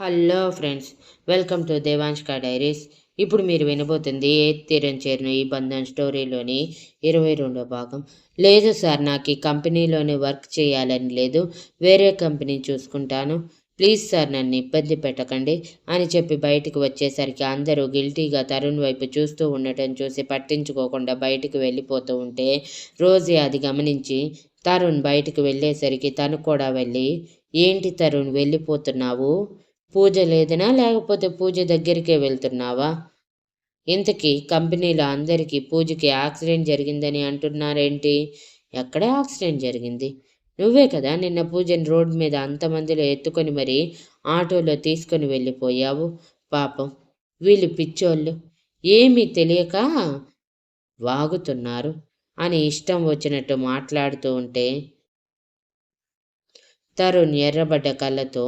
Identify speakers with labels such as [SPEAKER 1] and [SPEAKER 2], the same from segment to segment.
[SPEAKER 1] Hello friends welcome to దేవాంష్కా diaries. ఇప్పుడు మీరు వినబోతుంది ఏ తీరం చేరిన ఈ బంధం స్టోరీలోని ఇరవై రెండో భాగం. లేదు సార్ నాకు ఈ కంపెనీలోనే వర్క్ చేయాలని లేదు వేరే కంపెనీ చూసుకుంటాను. ప్లీజ్ సార్ నన్ను ఇబ్బంది పెట్టకండి అని చెప్పి బయటికి వచ్చేసరికి అందరూ గిల్టీగా తరుణ్ వైపు చూస్తూ ఉండటం చూసి పట్టించుకోకుండా బయటికి వెళ్ళిపోతూ ఉంటే రోజీ అది గమనించి తరుణ్ బయటికి వెళ్ళేసరికి తను కూడా వెళ్ళి ఏంటి తరుణ్ వెళ్ళిపోతున్నావు? పూజ లేదనా? లేకపోతే పూజ దగ్గరికే వెళ్తున్నావా? ఇంతకీ కంపెనీలో అందరికీ పూజకి యాక్సిడెంట్ జరిగిందని అంటున్నారేంటి? ఎక్కడ యాక్సిడెంట్ జరిగింది? నువ్వే కదా నిన్న పూజని రోడ్ మీద అంతమందిలో ఎత్తుకొని మరి ఆటోలో తీసుకొని వెళ్ళిపోయావు. పాపం. వీళ్ళు పిచ్చోళ్ళు. ఏమీ తెలియక వాగుతున్నారు అని ఇష్టం వచ్చినట్టు మాట్లాడుతూ ఉంటే తరుణ్ ఎర్రబడ్డ కళ్ళతో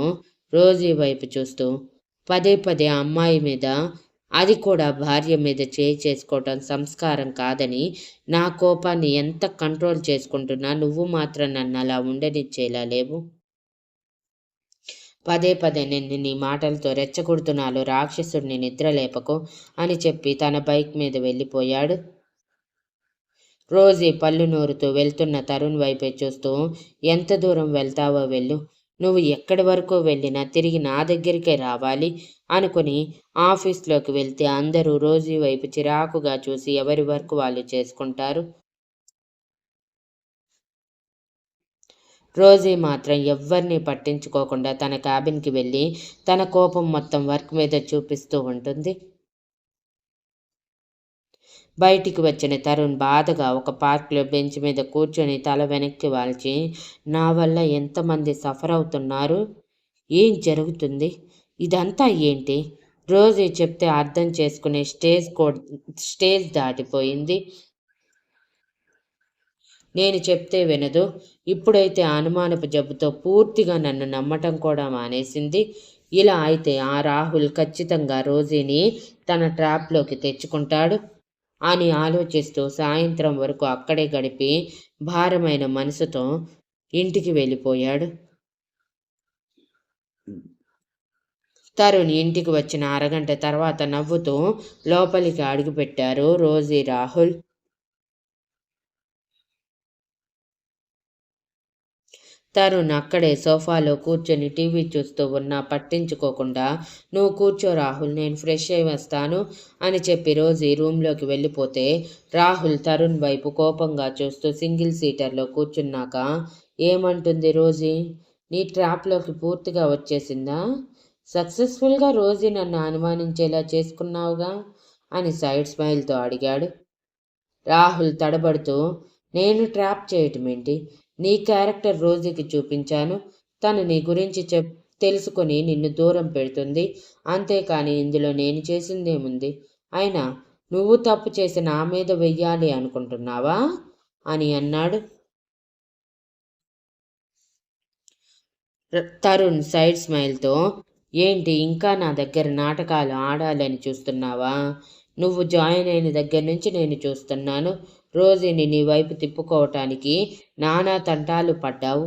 [SPEAKER 1] రోజీ వైపు చూస్తూ పదే పదే అమ్మాయి మీద అది కూడా భార్య మీద చేయి చేసుకోవటం సంస్కారం కాదని నా కోపాన్ని ఎంత కంట్రోల్ చేసుకుంటున్నా నువ్వు మాత్రం నన్ను అలా ఉండనిచ్చేలా లేవు. పదే పదే నిన్ను నీ మాటలతో రెచ్చగొడుతున్నాలో రాక్షసుడిని నిద్రలేపకు అని చెప్పి తన బైక్ మీద వెళ్ళిపోయాడు. రోజీ పళ్ళు నూరుతూ వెళ్తున్న తరుణ్ వైపే చూస్తూ ఎంత దూరం వెళ్తావో వెళ్ళు నువ్వు ఎక్కడి వరకు వెళ్ళినా తిరిగి నా దగ్గరికే రావాలి అనుకుని ఆఫీస్లోకి వెళ్తే అందరూ రోజీ వైపు చిరాకుగా చూసి ఎవరి వర్క్ వాళ్ళు చేసుకుంటారు? రోజీ మాత్రం ఎవ్వరిని పట్టించుకోకుండా తన క్యాబిన్కి వెళ్ళి తన కోపం మొత్తం వర్క్ మీద చూపిస్తూ ఉంటుంది. బయటికి వచ్చిన తరుణ్ బాధగా ఒక పార్క్లో బెంచ్ మీద కూర్చొని తల వెనక్కి వాల్చి నా వల్ల ఎంతమంది సఫర్ అవుతున్నారు? ఏం జరుగుతుంది? ఇదంతా ఏంటి రోజు చెప్తే అర్థం చేసుకునే స్టేజ్ కోడ్ స్టేజ్ దాటిపోయింది. నేను చెప్తే వినదు. ఇప్పుడైతే అనుమానపు జబ్బుతో పూర్తిగా నన్ను నమ్మటం కూడా మానేసింది. ఇలా అయితే ఆ రాహుల్ ఖచ్చితంగా రోజీని తన ట్రాప్లోకి తెచ్చుకుంటాడు. అని ఆలోచిస్తూ సాయంత్రం వరకు అక్కడే గడిపి భారమైన మనసుతో ఇంటికి వెళ్ళిపోయాడు. తరుణ్ ఇంటికి వచ్చిన అరగంట తర్వాత నవ్వుతూ లోపలికి అడుగుపెట్టారు. రోజీ రాహుల్ తరుణ్ అక్కడే సోఫాలో కూర్చొని టీవీ చూస్తూ ఉన్నా పట్టించుకోకుండా నువ్వు కూర్చో రాహుల్ నేను ఫ్రెష్ అయి వస్తాను అని చెప్పి రోజు రూమ్లోకి వెళ్ళిపోతే రాహుల్ తరుణ్ వైపు కోపంగా చూస్తూ సింగిల్ సీటర్లో కూర్చున్నాక ఏమంటుంది రోజీ? నీ ట్రాప్లోకి పూర్తిగా వచ్చేసిందా? సక్సెస్ఫుల్గా రోజీ నన్ను అనుమానించేలా చేసుకున్నావుగా? అని సైడ్ స్మైల్తో అడిగాడు. రాహుల్ తడబడుతూ నేను ట్రాప్ చేయటమేంటి? నీ క్యారెక్టర్ రోజుకి చూపించాను. తను నీ గురించి చెప్ తెలుసుకొని నిన్ను దూరం పెడుతుంది. అంతేకాని ఇందులో నేను చేసిందేముంది? అయినా నువ్వు తప్పు చేసి నా మీద వెయ్యాలి అనుకుంటున్నావా? అని అన్నాడు. తరుణ్ సైడ్ స్మైల్తో ఏంటి ఇంకా నా దగ్గర నాటకాలు ఆడాలని చూస్తున్నావా? నువ్వు జాయిన్ అయిన దగ్గర నుంచి నేను చూస్తున్నాను. రోజీని నీ వైపు తిప్పుకోవటానికి నానా తంటాలు పడ్డావు.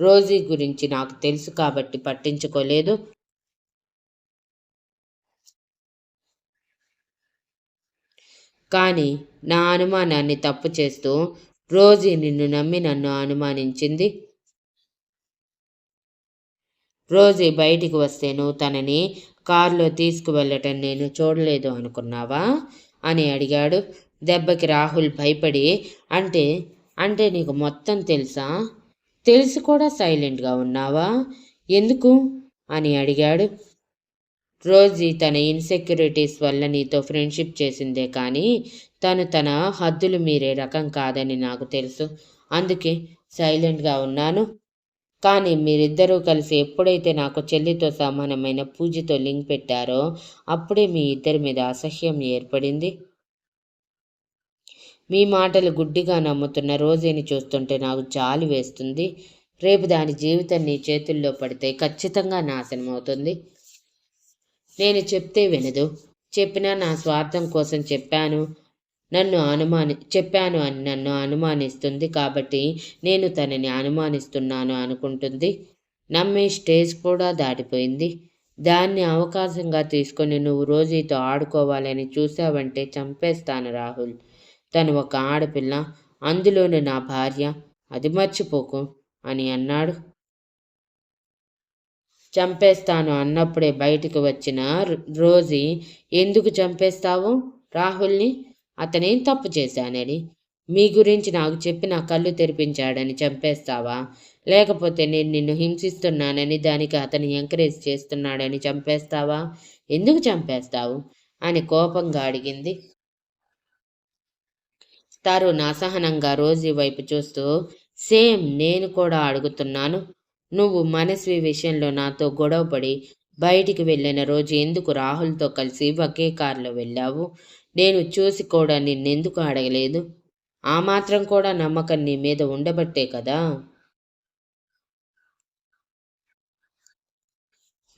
[SPEAKER 1] రోజీ గురించి నాకు తెలుసు కాబట్టి పట్టించుకోలేదు. కానీ నా అనుమానాన్ని తప్పు చేస్తూ రోజీ నిన్ను నమ్మి నన్ను అనుమానించింది. రోజీ బయటికి వస్తే నువ్వు తనని కారులో తీసుకువెళ్ళటం నేను చూడలేదు అనుకున్నావా? అని అడిగాడు. దెబ్బకి రాహుల్ భయపడి అంటే అంటే నీకు మొత్తం తెలుసా? తెలిసి కూడా సైలెంట్గా ఉన్నావా? ఎందుకు? అని అడిగాడు. రోజీ తన ఇన్సెక్యూరిటీస్ వల్ల నీతో ఫ్రెండ్షిప్ చేసిందే కానీ తను తన హద్దులు మీరే రకం కాదని నాకు తెలుసు. అందుకే సైలెంట్గా ఉన్నాను. కానీ మీరిద్దరూ కలిసి ఎప్పుడైతే నాకు చెల్లితో సమానమైన పూజతో లింక్ పెట్టారో అప్పుడే మీ ఇద్దరి మీద అసహ్యం ఏర్పడింది. మీ మాటలు గుడ్డిగా నమ్ముతున్న రోజేని చూస్తుంటే నాకు జాలి వేస్తుంది. రేపు దాని జీవితం నీ చేతుల్లో పడితే ఖచ్చితంగా నాశనం అవుతుంది. నేను చెప్తే వినదు. చెప్పినా నా స్వార్థం కోసం చెప్పాను. నన్ను అనుమాని చెప్పాను అని నన్ను అనుమానిస్తుంది కాబట్టి నేను తనని అనుమానిస్తున్నాను అనుకుంటుంది. నమ్మే స్టేజ్ కూడా దాటిపోయింది. దాన్ని అవకాశంగా తీసుకొని నువ్వు రోజీతో ఆడుకోవాలని చూసావంటే చంపేస్తాను రాహుల్. తను ఒక ఆడపిల్ల. అందులోని నా భార్య. అది మర్చిపోకు అని అన్నాడు. చంపేస్తాను అన్నప్పుడే బయటికి వచ్చిన రోజీ. ఎందుకు చంపేస్తావు రాహుల్ని? అతనేం తప్పు చేశానని మీ గురించి నాకు చెప్పి నా కళ్ళు తెరిపించాడని చంపేస్తావా? లేకపోతే నేను నిన్ను హింసిస్తున్నానని దానికి అతని ఎంకరేజ్ చేస్తున్నాడని చంపేస్తావా? ఎందుకు చంపేస్తావు? అని కోపంగా అడిగింది. తరుణ్ అసహనంగా రోజీ వైపు చూస్తూ సేమ్ నేను కూడా అడుగుతున్నాను. నువ్వు మనస్వి విషయంలో నాతో గొడవపడి బయటికి వెళ్ళిన రోజు ఎందుకు రాహుల్తో కలిసి ఒకే కారులో వెళ్ళావు? నేను చూసి కూడా నిన్నెందుకు అడగలేదు? ఆ మాత్రం కూడా నమ్మకం నీ మీద ఉండబట్టే కదా?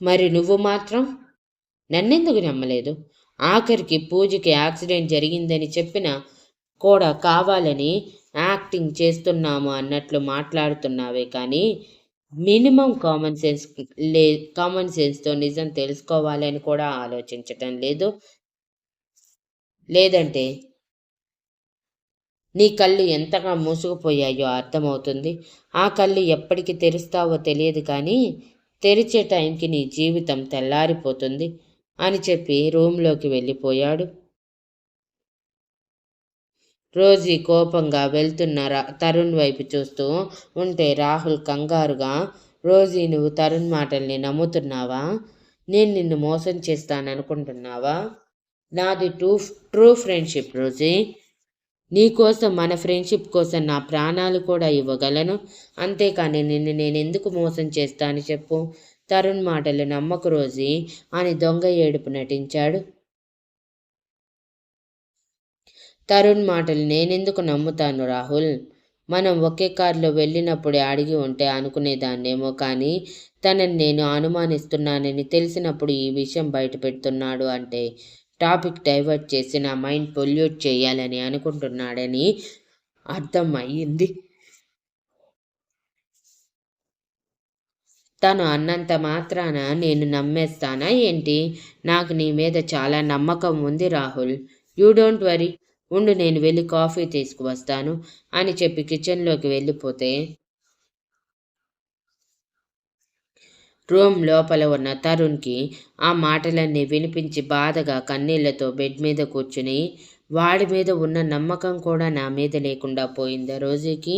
[SPEAKER 1] మరి నువ్వు మాత్రం? నన్నెందుకు నమ్మలేదు? ఆఖరికి పూజకి యాక్సిడెంట్ జరిగిందని చెప్పిన కూడా కావాలని యాక్టింగ్ చేస్తున్నాము అన్నట్లు మాట్లాడుతున్నావే కానీ మినిమం కామన్ సెన్స్ లే కామన్ సెన్స్తో నిజం తెలుసుకోవాలని కూడా ఆలోచించటం లేదు. లేదంటే నీ కళ్ళు ఎంతగా మూసుకుపోయాయో అర్థమవుతుంది. ఆ కళ్ళు ఎప్పటికి తెరుస్తావో తెలియదు కానీ తెరిచే టైంకి నీ జీవితం తెల్లారిపోతుంది అని చెప్పి రూమ్లోకి వెళ్ళిపోయాడు. రోజీ కోపంగా వెళ్తున్న తరుణ్ వైపు చూస్తూ ఉంటే రాహుల్ కంగారుగా రోజీ నువ్వు తరుణ్ మాటల్ని నమ్ముతున్నావా? నేను నిన్ను మోసం చేస్తాననుకుంటున్నావా? నాది ట్రూ ట్రూ ఫ్రెండ్షిప్ రోజీ నీకోసం మన ఫ్రెండ్షిప్ కోసం నా ప్రాణాలు కూడా ఇవ్వగలను. అంతేకాని నిన్ను నేను ఎందుకు మోసం చేస్తాను చెప్పు. తరుణ్ మాటలు నమ్మకు రోజీ అని దొంగ ఏడుపు నటించాడు. తరుణ్ మాటలు నేనెందుకు నమ్ముతాను రాహుల్? మనం ఒకే కారులో వెళ్ళినప్పుడే అడిగి ఉంటే అనుకునేదాన్నేమో కానీ తనని నేను అనుమానిస్తున్నానని తెలిసినప్పుడు ఈ విషయం బయట పెడుతున్నాడు అంటే టాపిక్ డైవర్ట్ చేసి నా మైండ్ పొల్యూట్ చేయాలని అనుకుంటున్నాడని అర్థం అయ్యింది తను అన్నంత మాత్రాన నేను నమ్మేస్తానా ఏంటి? నాకు నీ మీద చాలా నమ్మకం ఉంది రాహుల్. You don't worry. ఉండు నేను వెళ్ళి కాఫీ తీసుకువస్తాను అని చెప్పి కిచెన్లోకి వెళ్ళిపోతే రూమ్ లోపల ఉన్న తరుణ్కి ఆ మాటలన్నీ వినిపించి బాధగా కన్నీళ్ళతో బెడ్ మీద కూర్చుని వాడి మీద ఉన్న నమ్మకం కూడా నా మీద లేకుండా పోయిందా రోజుకి?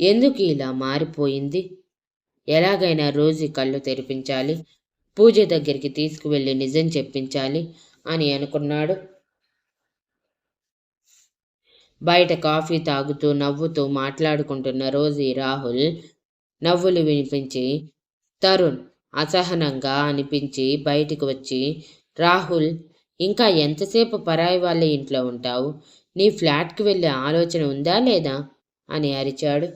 [SPEAKER 1] ఎందుకు ఇలా మారిపోయింది? ఎలాగైనా రోజు కళ్ళు తెరిపించాలి పూజ దగ్గరికి తీసుకువెళ్ళి నిజం చెప్పించాలి అని అనుకున్నాడు. బయట కాఫీ తాగుతూ నవ్వుతూ మాట్లాడుకుంటున్న రోజీ రాహుల్ నవ్వులు వినిపించి తరుణ్ అసహనంగా అనిపించి బయటికి వచ్చి రాహుల్ ఇంకా ఎంతసేపు పరాయి వాళ్ళ ఇంట్లో ఉంటావు? నీ ఫ్లాట్కి వెళ్ళే ఆలోచన ఉందా లేదా అని అరిచాడు.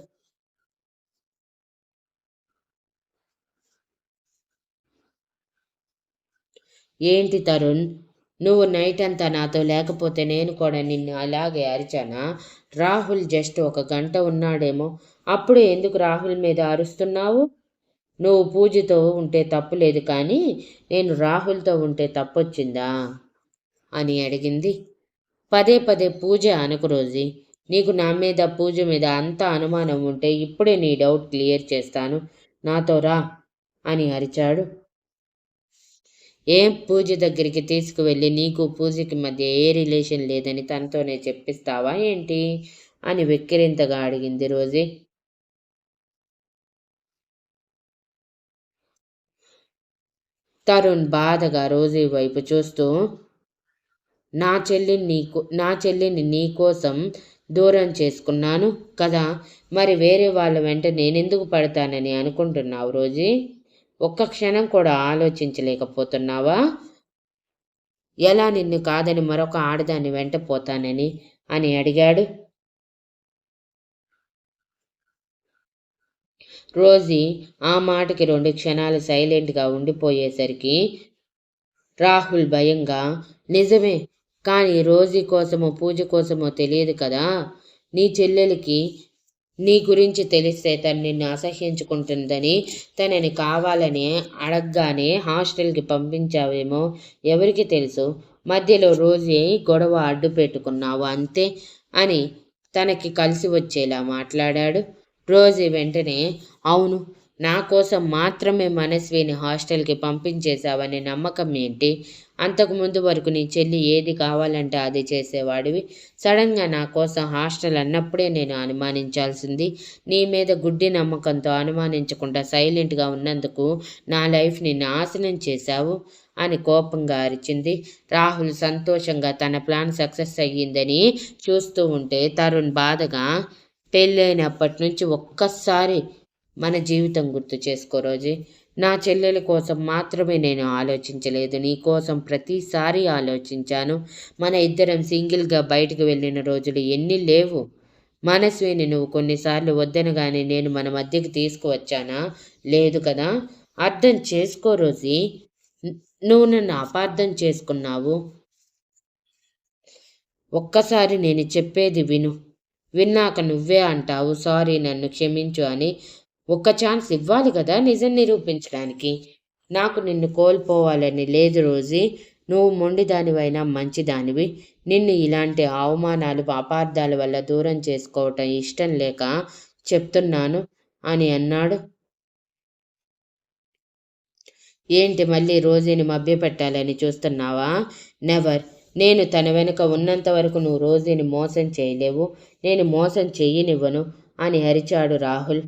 [SPEAKER 1] ఏంటి తరుణ్ నువ్వు నైట్ అంతా నాతో లేకపోతే నేను కూడా నిన్ను అలాగే అరిచానా? రాహుల్ జస్ట్ ఒక గంట ఉన్నాడేమో. అప్పుడు ఎందుకు రాహుల్ మీద అరుస్తున్నావు? నువ్వు పూజతో ఉంటే తప్పు లేదు కానీ నేను రాహుల్తో ఉంటే తప్పొచ్చిందా? అని అడిగింది. పదే పదే పూజ అనకు రోజీ. నీకు నా మీద పూజ మీద అంత అనుమానం ఉంటే ఇప్పుడే నీ డౌట్ క్లియర్ చేస్తాను. నాతో రా అని అరిచాడు. ఏం పూజ దగ్గరికి తీసుకువెళ్ళి నీకు పూజకి మధ్య ఏ రిలేషన్ లేదని తనతోనే చెప్పిస్తావా ఏంటి? అని వెక్కిరింతగా అడిగింది రోజీ. తరుణ్ బాధగా రోజీ వైపు చూస్తూ నా చెల్లిని నీకు నా చెల్లిని నీ కోసం దూరం చేసుకున్నాను కదా మరి వేరే వాళ్ళ వెంట నేనెందుకు పడతానని అనుకుంటున్నావు రోజీ? ఒక్క క్షణం కూడా ఆలోచించలేకపోతున్నావా? ఎలా నిన్ను కాదని మరొక ఆడదాన్ని వెంట పోతానని అని అడిగాడు. రోజీ ఆ మాటకి రెండు క్షణాలు సైలెంట్గా ఉండిపోయేసరికి రాహుల్ భయంగా నిజమే కానీ రోజీ కోసమో పూజ కోసమో తెలియదు కదా? నీ చెల్లెలికి నీ గురించి తెలిస్తే తను నిన్ను అసహ్యించుకుంటుందని తనని కావాలని అడగగానే హాస్టల్కి పంపించావేమో ఎవరికి తెలుసు? మధ్యలో రోజే గొడవ అడ్డు పెట్టుకున్నావు అంతే అని తనకి కలిసి వచ్చేలా మాట్లాడాడు. రోజీ వెంటనే అవును నా కోసం మాత్రమే మనస్విని హాస్టల్కి పంపించేశావనే నమ్మకం ఏంటి? అంతకుముందు వరకు నీ చెల్లి ఏది కావాలంటే అది చేసేవాడివి. సడన్గా నా కోసం హాస్టల్ అన్నప్పుడే నేను అనుమానించాల్సింది. నీ మీద గుడ్డి నమ్మకంతో అనుమానించకుండా సైలెంట్గా ఉన్నందుకు నా లైఫ్ని నాశనం చేశావు అని కోపంగా అరిచింది. రాహుల్ సంతోషంగా తన ప్లాన్ సక్సెస్ అయ్యిందని చూస్తూ ఉంటే తరుణ్ బాధగా పెళ్ళైనప్పటి నుంచి ఒక్కసారి మన జీవితం గుర్తు చేసుకో రోజీ. నా చెల్లెల కోసం మాత్రమే నేను ఆలోచించలేదు. నీ కోసం ప్రతిసారి ఆలోచించాను. మన ఇద్దరం సింగిల్గా బయటకు వెళ్ళిన రోజులు ఎన్ని లేవు. మనస్విని నువ్వు కొన్నిసార్లు వద్దనగానే నేను మన మధ్యకి తీసుకువచ్చానా? లేదు కదా? అర్థం చేసుకో రోజీ. నువ్వు నన్ను అపార్థం చేసుకున్నావు. ఒక్కసారి నేను చెప్పేది విను. విన్నాక నువ్వే అంటావు సారీ నన్ను క్షమించు అని ఒక్క ఛాన్స్ ఇవ్వాలి కదా నిజం నిరూపించడానికి. నాకు నిన్ను కోల్పోవాలని లేదు రోజీ. నువ్వు మొండిదానివైనా మంచిదానివి. నిన్ను ఇలాంటి అవమానాలు అపార్థాల వల్ల దూరం చేసుకోవటం ఇష్టం లేక చెప్తున్నాను అని అన్నాడు. ఏంటి మళ్ళీ రోజీని మభ్యపెట్టాలని చూస్తున్నావా? నెవర్. నేను తన వెనుక ఉన్నంత వరకు నువ్వు రోజీని మోసం చేయలేవు. నేను మోసం చెయ్యనివ్వను అని అరిచాడు రాహుల్.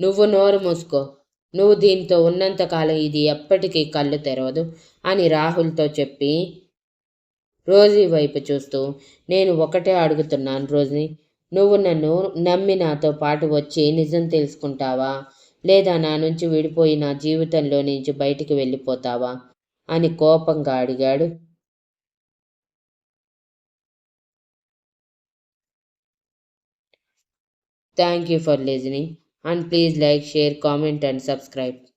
[SPEAKER 1] నువ్వు నోరు మూసుకో. నువ్వు దీంతో ఉన్నంతకాలం ఇది ఎప్పటికీ కళ్ళు తెరవదు అని రాహుల్తో చెప్పి రోజీ వైపు చూస్తూ నేను ఒకటే అడుగుతున్నాను రోజీ నువ్వు నన్ను నమ్మి నాతో పాటు వచ్చి నిజం తెలుసుకుంటావా? లేదా నా నుంచి విడిపోయి నా జీవితంలో నుంచి బయటికి వెళ్ళిపోతావా? అని కోపంగా అడిగాడు. Thank you for listening and please like share comment and subscribe.